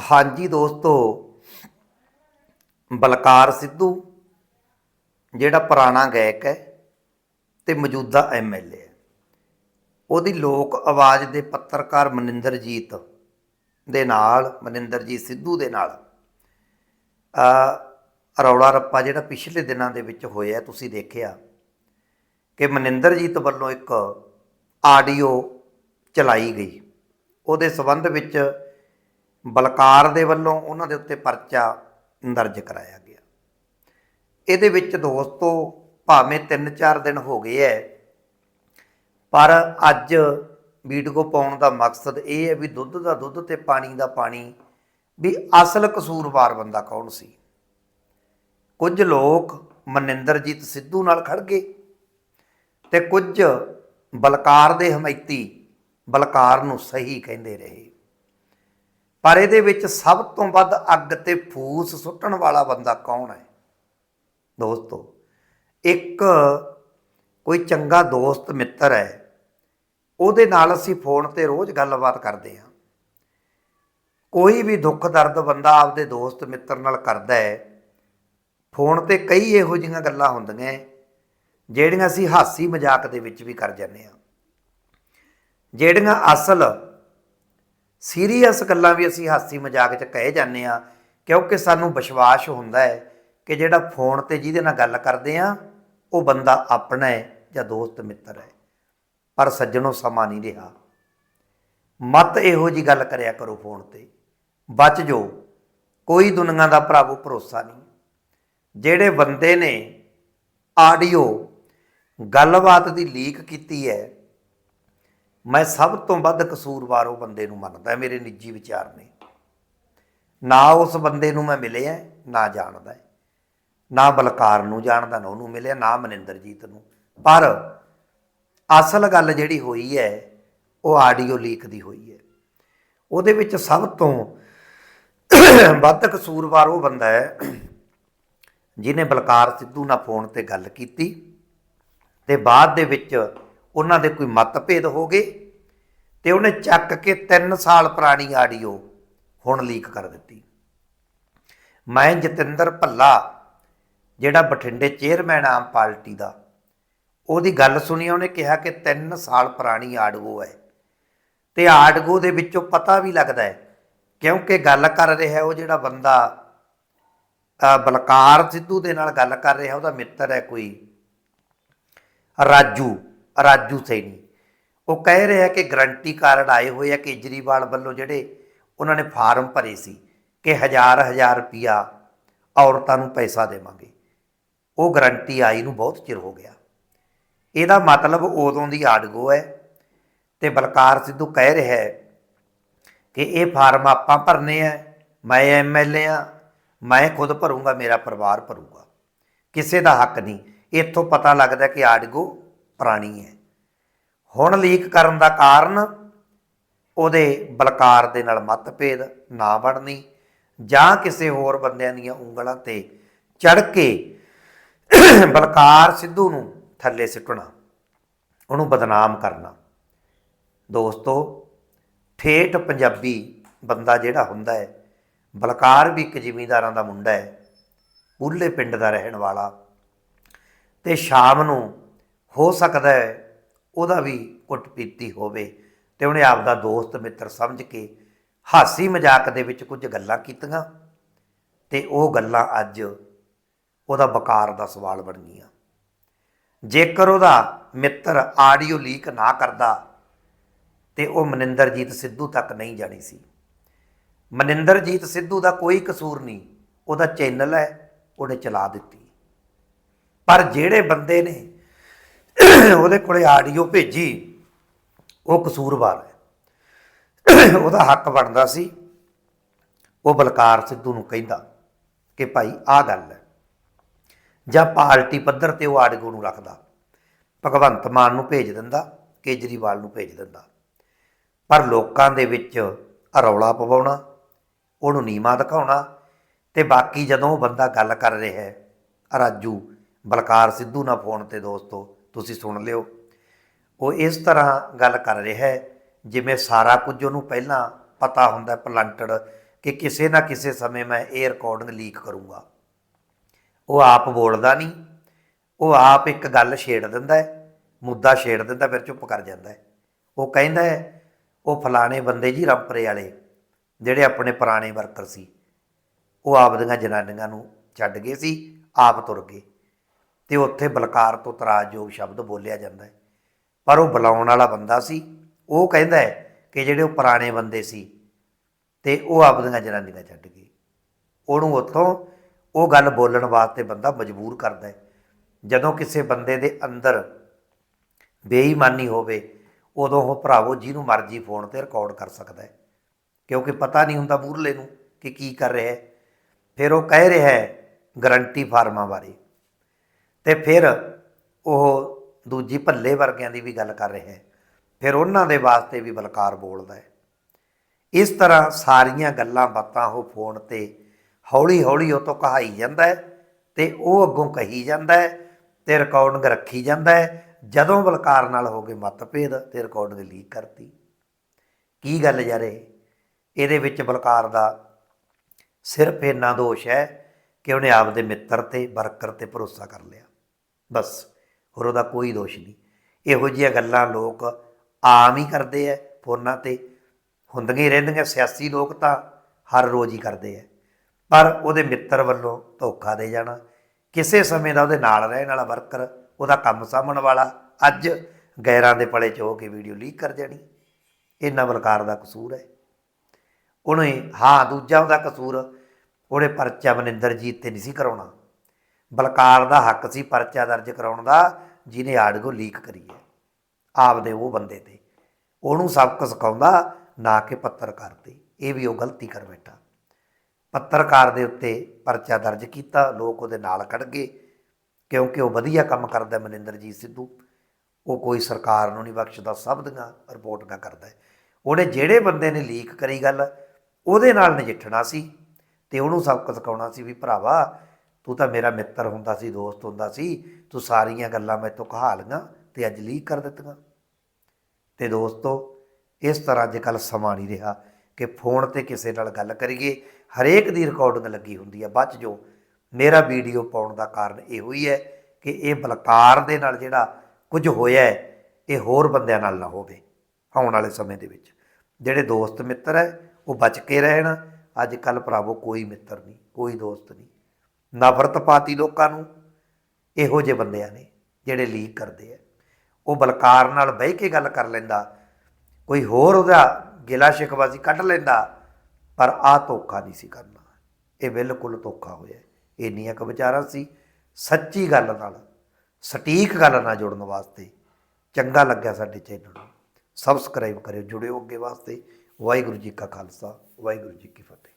ਹਾਂਜੀ ਦੋਸਤੋ, ਬਲਕਾਰ ਸਿੱਧੂ, ਜਿਹੜਾ ਪੁਰਾਣਾ ਗਾਇਕ ਹੈ ਤੇ ਮੌਜੂਦਾ ਐਮਐਲਏ ਹੈ। ਉਹਦੀ ਲੋਕ ਆਵਾਜ਼ ਦੇ ਪੱਤਰਕਾਰ ਮਨਿੰਦਰਜੀਤ ਦੇ ਨਾਲ, ਮਨਿੰਦਰਜੀਤ ਸਿੱਧੂ ਦੇ ਨਾਲ ਆ ਰੌਲਾ ਰੱਪਾ ਜਿਹੜਾ ਪਿਛਲੇ ਦਿਨਾਂ ਦੇ ਵਿੱਚ ਹੋਇਆ, ਤੁਸੀਂ ਦੇਖਿਆ ਕਿ ਮਨਿੰਦਰਜੀਤ ਵੱਲੋਂ ਇੱਕ ਆਡੀਓ ਚਲਾਈ ਗਈ। ਉਹਦੇ ਸਬੰਧ ਵਿੱਚ ਬਲਕਾਰ ਦੇ ਵੱਲੋਂ ਉਹਨਾਂ ਦੇ ਉੱਤੇ ਪਰਚਾ ਦਰਜ ਕਰਾਇਆ ਗਿਆ। ਇਹਦੇ ਵਿੱਚ ਦੋਸਤੋ ਭਾਵੇਂ 3-4 ਦਿਨ ਹੋ ਗਏ ਐ, ਪਰ ਅੱਜ ਵੀਡੀਓ ਪਾਉਣ ਦਾ ਮਕਸਦ ਇਹ ਹੈ ਵੀ ਦੁੱਧ ਦਾ ਦੁੱਧ ਤੇ ਪਾਣੀ ਦਾ ਪਾਣੀ ਵੀ ਅਸਲ ਕਸੂਰਵਾਰ ਬੰਦਾ ਕੌਣ ਸੀ? ਕੁਝ ਲੋਕ ਮਨਿੰਦਰਜੀਤ ਸਿੱਧੂ ਨਾਲ ਖੜ ਗਏ ਤੇ ਕੁਝ ਬਲਕਾਰ ਦੇ ਹਮਾਇਤੀ ਬਲਕਾਰ ਨੂੰ ਸਹੀ ਕਹਿੰਦੇ ਰਹੇ। ਪਰ ਇਹਦੇ ਵਿੱਚ ਸਭ ਤੋਂ ਵੱਧ ਅੱਗ ਤੇ ਫੂਸ ਸੁੱਟਣ ਵਾਲਾ ਬੰਦਾ ਕੌਣ ਹੈ? ਦੋਸਤੋ, ਇੱਕ ਕੋਈ ਚੰਗਾ ਦੋਸਤ, ਮਿੱਤਰ ਹੈ, ਉਹਦੇ ਨਾਲ ਅਸੀਂ ਫੋਨ ਤੇ ਰੋਜ਼ ਗੱਲਬਾਤ ਕਰਦੇ ਹਾਂ। ਕੋਈ ਵੀ ਦੁੱਖ ਦਰਦ ਬੰਦਾ ਆਪਦੇ ਦੋਸਤ, ਮਿੱਤਰ ਨਾਲ ਕਰਦਾ ਹੈ, ਫੋਨ ਤੇ ਕਈ ਇਹੋ ਜਿਹੀਆਂ ਗੱਲਾਂ ਹੁੰਦੀਆਂ, ਜਿਹੜੀਆਂ ਅਸੀਂ ਹਾਸੀ ਮਜ਼ਾਕ ਦੇ ਵਿੱਚ ਵੀ ਕਰ ਜਾਂਦੇ ਹਾਂ। ਜਿਹੜੀਆਂ ਅਸਲ ਸੀਰੀਅਸ ਗੱਲਾਂ ਵੀ ਅਸੀਂ ਹਾਸੀ ਮਜ਼ਾਕ 'ਚ ਕਹੇ ਜਾਂਦੇ ਆ ਕਿਉਂਕਿ ਸਾਨੂੰ ਵਿਸ਼ਵਾਸ ਹੁੰਦਾ ਹੈ ਕਿ ਜਿਹੜਾ ਫੋਨ ਤੇ ਜਿਹਦੇ ਨਾਲ ਗੱਲ ਕਰਦੇ ਆ ਉਹ ਬੰਦਾ ਆਪਣਾ ਹੈ ਜਾਂ ਦੋਸਤ ਮਿੱਤਰ ਹੈ। ਪਰ ਸੱਜਣੋ ਸਮਾਂ ਨਹੀਂ ਰਿਹਾ। ਮਤ ਇਹੋ ਜੀ ਗੱਲ ਕਰਿਆ ਕਰੋ ਫੋਨ ਤੇ। ਬਚ ਜੋ ਕੋਈ ਦੁਨੀਆ ਦਾ ਭਰਾਵੋ ਭਰੋਸਾ ਨਹੀਂ। ਜਿਹੜੇ ਬੰਦੇ ਨੇ ਆਡੀਓ, ਗੱਲਬਾਤ ਦੀ ਲੀਕ ਕੀਤੀ ਹੈ ਮੈਂ ਸਭ ਤੋਂ ਵੱਧ ਕਸੂਰਵਾਰ ਉਹ ਬੰਦੇ ਨੂੰ ਮੰਨਦਾ, ਮੇਰੇ ਨਿੱਜੀ ਵਿਚਾਰ ਨੇ। ਨਾ ਉਸ ਬੰਦੇ ਨੂੰ ਮੈਂ ਮਿਲਿਆ, ਨਾ ਜਾਣਦਾ। ਨਾ ਬਲਕਾਰ ਨੂੰ ਜਾਣਦਾ, ਨਾ ਉਹਨੂੰ ਮਿਲਿਆ, ਨਾ ਮਨਿੰਦਰਜੀਤ ਨੂੰ। ਪਰ ਅਸਲ ਗੱਲ ਜਿਹੜੀ ਹੋਈ ਹੈ, ਉਹ ਆਡੀਓ ਲੀਕ ਦੀ ਹੋਈ ਹੈ। ਉਹਦੇ ਵਿੱਚ ਸਭ ਤੋਂ ਵੱਧ ਕਸੂਰਵਾਰ ਉਹ ਬੰਦਾ ਹੈ, ਜਿਹਨੇ ਬਲਕਾਰ ਸਿੱਧੂ ਨਾਲ ਫੋਨ ਤੇ ਗੱਲ ਕੀਤੀ ਤੇ ਬਾਅਦ ਦੇ ਵਿੱਚ ਉਹਨਾਂ ਦੇ ਕੋਈ ਮਤਭੇਦ ਹੋ ਗਏ ਤੇ ਉਹਨੇ ਚੱਕ ਕੇ 3 ਸਾਲ ਪੁਰਾਣੀ ਆਡੀਓ ਹੁਣ ਲੀਕ ਕਰ ਦਿੱਤੀ। ਮੈਂ ਜਤਿੰਦਰ ਭੱਲਾ, ਜਿਹੜਾ ਬਠਿੰਡੇ ਚੇਅਰਮੈਨ ਆਮ ਪਾਰਟੀ ਦਾ, ਉਹਦੀ ਗੱਲ ਸੁਣੀ, ਉਹਨੇ ਕਿਹਾ ਕਿ 3 ਸਾਲ ਪੁਰਾਣੀ ਆਡੀਓ ਹੈ ਤੇ ਆਡੀਓ ਦੇ ਵਿੱਚੋਂ ਪਤਾ ਵੀ ਲੱਗਦਾ ਹੈ, ਕਿਉਂਕਿ ਗੱਲ ਕਰ ਰਿਹਾ ਉਹ ਜਿਹੜਾ ਬੰਦਾ ਬਲਕਾਰ ਸਿੱਧੂ ਦੇ ਨਾਲ ਗੱਲ ਕਰ ਰਿਹਾ, ਉਹਦਾ ਮਿੱਤਰ ਹੈ ਕੋਈ, ਰਾਜੂ। ਰਾਜੂ ਸੈਣੀ। ਉਹ ਕਹਿ ਰਿਹਾ ਕਿ ਗਰੰਟੀ ਕਾਰਡ ਆਏ ਹੋਏ ਆ ਕੇਜਰੀਵਾਲ ਵੱਲੋਂ ਜਿਹੜੇ ਉਹਨਾਂ ਨੇ ਫਾਰਮ ਭਰੇ ਸੀ ਕਿ ਹਜ਼ਾਰ ਹਜ਼ਾਰ ਰੁਪਿਆ ਔਰਤਾਂ ਨੂੰ ਪੈਸਾ ਦੇਵਾਂਗੇ। ਉਹ ਗਰੰਟੀ ਆਈ ਨੂੰ ਬਹੁਤ ਚਿਰ ਹੋ ਗਿਆ। ਇਹਦਾ ਮਤਲਬ ਉਦੋਂ ਦੀ ਆਡਗੋ ਹੈ ਤੇ ਬਲਕਾਰ ਸਿੱਧੂ ਕਹਿ ਰਿਹਾ ਹੈ ਕਿ ਇਹ ਫਾਰਮ ਆਪਾਂ ਭਰਨੇ ਆ, ਮੈਂ ਐਮਐਲਏ ਆ, ਮੈਂ ਖੁਦ ਭਰੂੰਗਾ, ਮੇਰਾ ਪਰਿਵਾਰ ਭਰੂਗਾ। ਕਿਸੇ ਦਾ ਹੱਕ ਨਹੀਂ। ਇੱਥੋਂ ਪਤਾ ਲੱਗਦਾ ਕਿ ਆਡਗੋ ਪੁਰਾਣੀ ਹੈ। ਹੁਣ ਲੀਕ ਕਰਨ ਦਾ ਕਾਰਨ ਉਹਦੇ ਬਲਕਾਰ ਦੇ ਨਾਲ ਮਤਭੇਦ ਨਾ ਬਣਨੀ ਜਾਂ ਕਿਸੇ ਹੋਰ ਬੰਦਿਆਂ ਦੀਆਂ ਉਂਗਲਾਂ ਤੇ ਚੜ ਕੇ ਬਲਕਾਰ ਸਿੱਧੂ ਨੂੰ ਥੱਲੇ ਸਿੱਟਣਾ, ਉਹਨੂੰ ਬਦਨਾਮ ਕਰਨਾ। ਦੋਸਤੋ, ਠੇਠ ਪੰਜਾਬੀ ਬੰਦਾ ਜਿਹੜਾ ਹੁੰਦਾ ਹੈ, ਬਲਕਾਰ ਵੀ ਇੱਕ ਜ਼ਿਮੀਂਦਾਰਾਂ ਦਾ ਮੁੰਡਾ ਹੈ ਉਰਲੇ ਪਿੰਡ ਦਾ ਰਹਿਣ ਵਾਲਾ ਤੇ ਸ਼ਾਮ ਨੂੰ ਹੋ ਸਕਦਾ ਹੈ ਉਹਦਾ ਵੀ ਕੁੱਟ ਪੀਤੀ ਹੋਵੇ ਤੇ ਉਹਨੇ ਆਪਦਾ ਦੋਸਤ, ਮਿੱਤਰ ਸਮਝ ਕੇ ਹਾਸੀ ਮਜ਼ਾਕ ਦੇ ਵਿੱਚ ਕੁਝ ਗੱਲਾਂ ਕੀਤੀਆਂ ਤੇ ਉਹ ਗੱਲਾਂ ਅੱਜ ਉਹਦਾ ਵਕਾਰ ਦਾ ਸਵਾਲ ਬਣ ਗਈਆਂ ਜੇਕਰ ਉਹਦਾ ਮਿੱਤਰ ਆਡੀਓ ਲੀਕ ਨਾ ਕਰਦਾ ਤੇ ਉਹ ਮਨਿੰਦਰਜੀਤ ਸਿੱਧੂ ਤੱਕ ਨਹੀਂ ਜਾਣੀ ਸੀ। ਮਨਿੰਦਰਜੀਤ ਸਿੱਧੂ ਦਾ ਕੋਈ ਕਸੂਰ ਨਹੀਂ, ਉਹਦਾ ਚੈਨਲ ਹੈ, ਉਹਨੇ ਚਲਾ ਦਿੱਤੀ। ਪਰ ਜਿਹੜੇ ਬੰਦੇ ਨੇ ਉਹਦੇ ਕੋਲੇ ਆਡੀਓ ਭੇਜੀ। ਉਹ ਕਸੂਰਵਾਰ ਹੈ। ਉਹਦਾ ਹੱਕ ਬਣਦਾ ਸੀ। ਉਹ ਬਲਕਾਰ ਸਿੱਧੂ ਨੂੰ ਕਹਿੰਦਾ ਕਿ ਭਾਈ ਆਹ ਗੱਲ ਹੈ। ਜਾਂ ਪਾਰਟੀ ਪੱਧਰ ਤੇ ਉਹ ਆਡੀਓ ਨੂੰ ਰੱਖਦਾ। ਭਗਵੰਤ ਮਾਨ ਨੂੰ ਭੇਜ ਦਿੰਦਾ, ਕੇਜਰੀਵਾਲ ਨੂੰ ਭੇਜ ਦਿੰਦਾ। ਪਰ ਲੋਕਾਂ ਦੇ ਵਿੱਚ ਰੌਲਾ ਪਵਾਉਣਾ, ਉਹਨੂੰ ਨੀਮਾ ਦਿਖਾਉਣਾ ਤੇ ਬਾਕੀ ਜਦੋਂ ਉਹ ਬੰਦਾ ਗੱਲ ਕਰ ਰਿਹਾ ਹੈ, ਰਾਜੂ ਬਲਕਾਰ ਸਿੱਧੂ ਨਾਲ ਫੋਨ ਤੇ ਦੋਸਤੋ ਤੁਸੀਂ ਸੁਣ ਲਿਓ। ਉਹ ਇਸ ਤਰ੍ਹਾਂ ਗੱਲ ਕਰ ਰਿਹਾ ਹੈ, ਜਿਵੇਂ ਸਾਰਾ ਕੁਝ ਉਹਨੂੰ ਪਹਿਲਾਂ ਪਤਾ ਹੁੰਦਾ ਪਲੰਟੜ ਕਿ ਕਿਸੇ ਨਾ ਕਿਸੇ ਸਮੇਂ ਮੈਂ ਇਹ ਰਿਕਾਰਡਿੰਗ ਲੀਕ ਕਰੂੰਗਾ। ਉਹ ਆਪ ਬੋਲਦਾ ਨਹੀਂ। ਉਹ ਆਪ ਇੱਕ ਗੱਲ ਛੇੜ ਦਿੰਦਾ ਹੈ, ਮੁੱਦਾ ਛੇੜ ਦਿੰਦਾ, ਫਿਰ ਚੁੱਪ ਕਰ ਜਾਂਦਾ ਹੈ। ਉਹ ਕਹਿੰਦਾ ਹੈ, ਉਹ ਫਲਾਣੇ ਬੰਦੇ ਜੀ ਰੰਪਰੇ ਵਾਲੇ, ਜਿਹੜੇ ਆਪਣੇ ਪੁਰਾਣੇ ਵਰਕਰ ਸੀ, ਉਹ ਆਪਦੀਆਂ ਜਨਾਨੀਆਂ ਨੂੰ ਛੱਡ ਗਏ ਸੀ, ਆਪ ਤੁਰ ਗਏ। ਤੇ ਉੱਥੇ ਬਲਕਾਰ ਤੋਂ ਤਰਾਜਯੋਗ ਸ਼ਬਦ ਬੋਲਿਆ ਜਾਂਦਾ ਹੈ। ਪਰ ਉਹ ਬੁਲਾਉਣ ਵਾਲਾ ਬੰਦਾ ਸੀ। ਉਹ ਕਹਿੰਦਾ ਹੈ ਕਿ ਜਿਹੜੇ ਉਹ ਪੁਰਾਣੇ ਬੰਦੇ ਸੀ ਤੇ ਉਹ ਆਪਦੀਆਂ ਜਨਾਨੀਆਂ ਛੱਡ ਗਏ। ਉਹਨੂੰ ਉੱਥੋਂ ਉਹ ਗੱਲ ਬੋਲਣ ਵਾਸਤੇ ਬੰਦਾ ਮਜਬੂਰ ਕਰਦਾ ਹੈ। ਜਦੋਂ ਕਿਸੇ ਬੰਦੇ ਦੇ ਅੰਦਰ ਬੇਈਮਾਨੀ ਹੋਵੇ, ਉਦੋਂ ਉਹ ਭਰਾਵੋ ਜਿਹਨੂੰ ਮਰਜ਼ੀ ਫੋਨ ਤੇ ਰਿਕਾਰਡ ਕਰ ਸਕਦਾ ਹੈ। ਕਿਉਂਕਿ ਪਤਾ ਨਹੀਂ ਹੁੰਦਾ ਮੂਰਲੇ ਨੂੰ ਕਿ ਕੀ ਕਰ ਰਿਹਾ ਹੈ। ਫਿਰ ਉਹ ਕਹਿ ਰਿਹਾ ਹੈ ਗਰੰਟੀ ਫਾਰਮਾਂ ਬਾਰੇ। ਤੇ ਫਿਰ ਉਹ ਦੂਜੀ ਭੱਲੇ ਵਰਗਿਆਂ ਦੀ ਵੀ ਗੱਲ ਕਰ ਰਿਹਾ ਹੈ। ਫਿਰ ਉਹਨਾਂ ਦੇ ਵਾਸਤੇ ਵੀ ਬਲਕਾਰ ਬੋਲਦਾ ਹੈ। ਇਸ ਤਰ੍ਹਾਂ ਸਾਰੀਆਂ ਗੱਲਾਂ ਬਾਤਾਂ ਉਹ ਫੋਨ ਤੇ ਹੌਲੀ ਹੌਲੀ ਉਹ ਤੋਂ ਕਹਾਈ ਜਾਂਦਾ ਹੈ ਤੇ ਉਹ ਅੱਗੋਂ ਕਹੀ ਜਾਂਦਾ ਹੈ ਤੇ ਰਿਕਾਰਡਿੰਗ ਰੱਖੀ ਜਾਂਦਾ ਹੈ। ਜਦੋਂ ਬਲਕਾਰ ਨਾਲ ਹੋ ਗਏ ਮਤਭੇਦ ਤੇ ਰਿਕਾਰਡਿੰਗ ਲੀਕ ਕਰਤੀ। ਕੀ ਗੱਲ ਯਾਰ, ਇਹਦੇ ਵਿੱਚ ਬਲਕਾਰ ਦਾ ਸਿਰਫ ਇੰਨਾ ਦੋਸ਼ ਹੈ ਕਿ ਉਹਨੇ ਆਪਦੇ ਮਿੱਤਰ ਤੇ, ਵਰਕਰ ਤੇ ਭਰੋਸਾ ਕਰ ਲਿਆ। ਬਸ, ਹੋਰ ਉਹਦਾ ਕੋਈ ਦੋਸ਼ ਨਹੀਂ। ਇਹੋ ਜਿਹੀਆਂ ਗੱਲਾਂ ਲੋਕ ਆਮ ਹੀ ਕਰਦੇ ਐ, ਫੋਨਾਂ ਤੇ। ਹੁੰਦੀਆਂ ਹੀ ਰਹਿੰਦੀਆਂ, ਸਿਆਸੀ ਲੋਕ ਤਾਂ ਹਰ ਰੋਜ਼ ਹੀ ਕਰਦੇ ਐ। ਪਰ ਉਹਦੇ ਮਿੱਤਰ ਵੱਲੋਂ ਧੋਖਾ ਦੇ ਜਾਣਾ, ਕਿਸੇ ਸਮੇਂ ਦਾ ਉਹਦੇ ਨਾਲ ਰਹਿਣ ਵਾਲਾ ਵਰਕਰ, ਉਹਦਾ ਕੰਮ ਸਾਂਭਣ ਵਾਲਾ, ਅੱਜ ਗੈਰਾਂ ਦੇ ਪਲੇ 'ਚ ਹੋ ਕੇ ਵੀਡੀਓ ਲੀਕ ਕਰ ਜਾਣੀ ਇਹਨਾਂ ਬਲਕਾਰ ਦਾ ਕਸੂਰ ਹੈ ਉਹਨੇ, ਹਾਂ, ਦੂਜਾ ਉਹਦਾ ਕਸੂਰ, ਉਹਨੇ ਪਰਚਾ ਮਨਿੰਦਰਜੀਤ ਤੇ ਨਹੀਂ ਸੀ ਕਰਾਉਣਾ। ਬਲਕਾਰ ਦਾ ਹੱਕ ਸੀ ਪਰਚਾ ਦਰਜ ਕਰਾਉਣ ਦਾ, ਜਿਹਨੇ ਆਡੀਓ ਲੀਕ ਕਰੀ ਹੈ। ਆਪਦੇ ਉਹ ਬੰਦੇ ਤੇ। ਉਹਨੂੰ ਸਬਕ ਸਿਖਾਉਂਦਾ, ਨਾ ਕਿ ਪੱਤਰਕਾਰ ਤੇ। ਇਹ ਵੀ ਉਹ ਗਲਤੀ ਕਰ ਬੈਠਾ। ਪੱਤਰਕਾਰ ਦੇ ਉੱਤੇ ਪਰਚਾ ਦਰਜ ਕੀਤਾ, ਲੋਕ ਉਹਦੇ ਨਾਲ ਖੜ ਗਏ। ਕਿਉਂਕਿ ਉਹ ਵਧੀਆ ਕੰਮ ਕਰਦਾ ਮਨਿੰਦਰਜੀਤ ਸਿੱਧੂ। ਉਹ ਕੋਈ ਸਰਕਾਰ ਨੂੰ ਨਹੀਂ ਬਖਸ਼ਦਾ, ਸਭ ਦੀਆਂ ਰਿਪੋਰਟਾਂ ਕਰਦਾ ਉਹਨੇ ਜਿਹੜੇ ਬੰਦੇ ਨੇ ਲੀਕ ਕਰੀ ਗੱਲ, ਉਹਦੇ ਨਾਲ ਨਜਿੱਠਣਾ ਸੀ। ਤੇ ਉਹਨੂੰ ਸਬਕ ਸਿਖਾਉਣਾ ਸੀ ਵੀ ਭਰਾਵਾ ਤੂੰ ਤਾਂ ਮੇਰਾ ਮਿੱਤਰ ਹੁੰਦਾ ਸੀ, ਦੋਸਤ ਹੁੰਦਾ ਸੀ, ਤੂੰ ਸਾਰੀਆਂ ਗੱਲਾਂ ਮੈਥੋਂ ਕਹਾ ਲਈਆਂ ਤੇ ਅੱਜ ਲੀਕ ਕਰ ਦਿੱਤੀਆਂ। ਤੇ ਦੋਸਤੋ, ਇਸ ਤਰ੍ਹਾਂ ਅੱਜ ਕੱਲ੍ਹ ਸਮਾਂ ਨਹੀਂ ਰਿਹਾ ਕਿ ਫੋਨ ਤੇ ਕਿਸੇ ਨਾਲ ਗੱਲ ਕਰੀਏ, ਹਰੇਕ ਦੀ ਰਿਕਾਰਡਿੰਗ ਲੱਗੀ ਹੁੰਦੀ ਹੈ ਬਚ ਜੋ ਮੇਰਾ ਵੀਡੀਓ ਪਾਉਣ ਦਾ ਕਾਰਨ ਇਹੋ ਹੀ ਹੈ ਕਿ ਇਹ ਬਲਕਾਰ ਦੇ ਨਾਲ ਜਿਹੜਾ ਕੁਝ ਹੋਇਆ ਹੈ, ਇਹ ਹੋਰ ਬੰਦਿਆਂ ਨਾਲ ਨਾ ਹੋਵੇ, ਆਉਣ ਵਾਲੇ ਸਮੇਂ ਦੇ ਵਿੱਚ। ਜਿਹੜੇ ਦੋਸਤ ਮਿੱਤਰ ਹੈ, ਉਹ ਬਚ ਕੇ ਰਹਿਣ, ਅੱਜ ਕੱਲ੍ਹ ਭਰਾਵੋ ਕੋਈ ਮਿੱਤਰ ਨਹੀਂ, ਕੋਈ ਦੋਸਤ ਨਹੀਂ। ਨਫ਼ਰਤ ਪਾਤੀ ਲੋਕਾਂ ਨੂੰ, ਇਹੋ ਜਿਹੇ ਬੰਦਿਆਂ ਨੇ ਜਿਹੜੇ ਲੀਕ ਕਰਦੇ ਆ। ਉਹ ਬਲਕਾਰ ਨਾਲ ਬਹਿ ਕੇ ਗੱਲ ਕਰ ਲੈਂਦਾ, ਕੋਈ ਹੋਰ ਉਹਦਾ ਗਿਲਾ ਸ਼ਿਕਵਾ ਕੱਢ ਲੈਂਦਾ, ਪਰ ਆ ਧੋਖਾ ਨਹੀਂ ਸੀ ਕਰਨਾ। ਇਹ ਬਿਲਕੁਲ ਧੋਖਾ ਹੋਇਆ। ਇੰਨੀਆਂ ਕੁ ਵਿਚਾਰਾ ਸੀ, ਸੱਚੀ ਗੱਲ ਨਾਲ, ਸਟੀਕ ਗੱਲ ਨਾਲ ਜੁੜਨ ਵਾਸਤੇ। ਚੰਗਾ ਲੱਗਿਆ ਸਾਡੇ ਚੈਨਲ ਨੂੰ। ਸਬਸਕ੍ਰਾਈਬ ਕਰਿਓ, ਜੁੜਿਓ ਅੱਗੇ ਵਾਸਤੇ। ਵਾਹਿਗੁਰੂ ਜੀ ਕਾ ਖਾਲਸਾ, ਵਾਹਿਗੁਰੂ ਜੀ ਕੀ ਫਤਿਹ।